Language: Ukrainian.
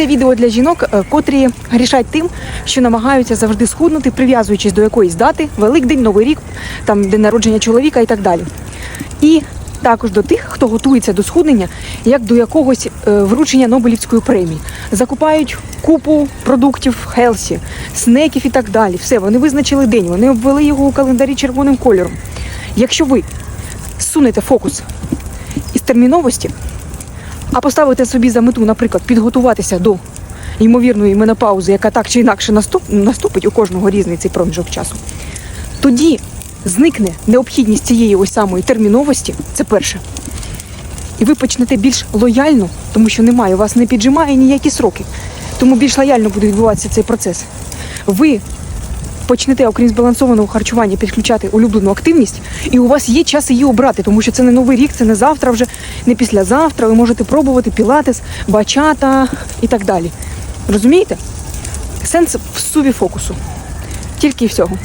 це відео для жінок, е, котрі грішать тим, що намагаються завжди схуднути, прив'язуючись до якоїсь дати, Великдень, Новий рік, там день народження чоловіка і так далі. І також до тих, хто готується до схуднення, як до якогось е, вручення Нобелівської премії. Закупають купу продуктів Хелсі, снеків і так далі. Все, вони визначили день, вони обвели його у календарі червоним кольором. Якщо ви сунете фокус із терміновості, а поставите собі за мету, наприклад, підготуватися до ймовірної менопаузи, яка так чи інакше наступ, наступить у кожного різний цей проміжок часу, тоді зникне необхідність цієї ось самої терміновості, це перше. І ви почнете більш лояльно, тому що немає, у вас не піджимає ніякі сроки. Тому більш лояльно буде відбуватися цей процес. Ви почнете, окрім збалансованого харчування, підключати улюблену активність, і у вас є час її обрати, тому що це не новий рік, це не завтра, вже не післязавтра. Ви можете пробувати пілатес, бачата і так далі. Розумієте? Сенс в суві фокусу. Тільки і всього.